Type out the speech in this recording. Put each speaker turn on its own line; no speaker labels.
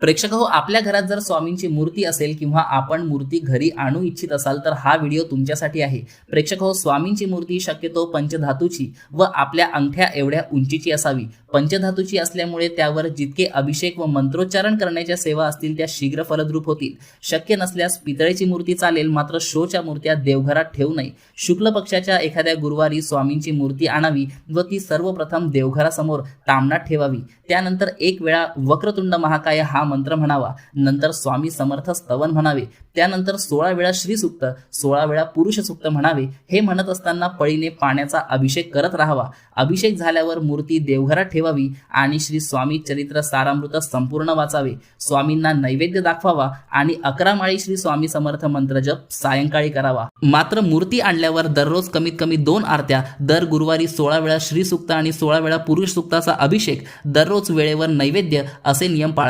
प्रेक्षक हो आपल्या घरात जर स्वामींची मूर्ती असेल किंवा आपण मूर्ती घरी आणू इच्छित असाल तर हा व्हिडिओ तुमच्यासाठी आहे. प्रेक्षक हो स्वामींची मूर्ती शक्यतो पंचधातूची व आपल्या अंगठ्या एवढ्या उंचीची असावी. पंचधातूची असल्यामुळे त्यावर जितके अभिषेक व मंत्रोच्चारण करण्याच्या सेवा असतील त्या शीघ्र फलद्रूप होतील. शक्य नसल्यास पितळेची मूर्ती चालेल मात्र शोच्या मूर्त्या देवघरात ठेवू नये. शुक्ल पक्षाच्या एखाद्या गुरुवारी स्वामींची मूर्ती आणावी व ती सर्वप्रथम देवघरासमोर तामनात ठेवावी. त्यानंतर एक वेळा वक्रतुंड महाकाय हा मंत्र म्हणावा. नंतर स्वामी समर्थ स्तवन म्हणावे. त्यानंतर सोळा वेळा श्रीसुक्त सोळा वेळा पुरुष सुक्त म्हणावे. हे म्हणत असताना पळीने पाण्याचा अभिषेक करत राहावा. अभिषेक झाल्यावर मूर्ती देवघरात ठेवावी आणि श्री स्वामी चरित्र सारामृत संपूर्ण वाचावे. स्वामींना नैवेद्य दाखवावा आणि अकरा माळी श्री स्वामी समर्थ मंत्र जप सायंकाळी करावा. मात्र मूर्ती आणल्यावर दररोज कमीत कमी दोन आरत्या दर गुरुवारी सोळा वेळा श्रीसुक्त आणि सोळा वेळा पुरुष सुक्ताचा अभिषेक दररोज वेळेवर नैवेद्य असे नियम पाळावे.